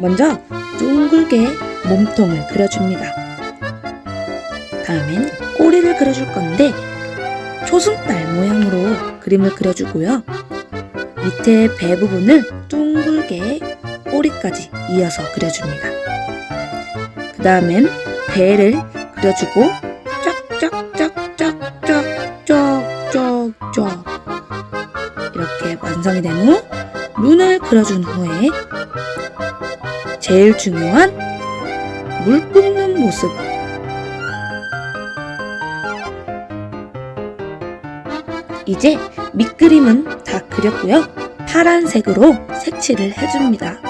먼저 둥글게 몸통을 그려줍니다. 다음엔 꼬리를 그려줄 건데 초승달 모양으로 그림을 그려주고요. 밑에 배 부분을 둥글게 꼬리까지 이어서 그려줍니다. 그 다음엔 배를 그려주고 쫙쫙쫙쫙쫙쫙쫙쫙 이렇게 완성이 된 후 눈을 그려준 후에 제일 중요한 물 뿜는 모습 이제 밑그림은 다 그렸고요. 파란색으로 색칠을 해줍니다.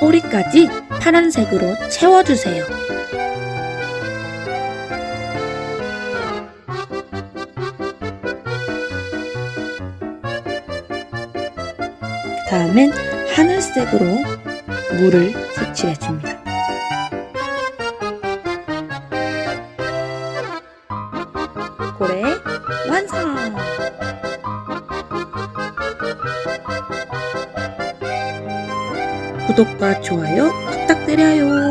꼬리까지 파란색으로 채워주세요. 그 다음엔 하늘색으로 물을 색칠해줍니다. 고래 완성! 구독과 좋아요 부탁드려요.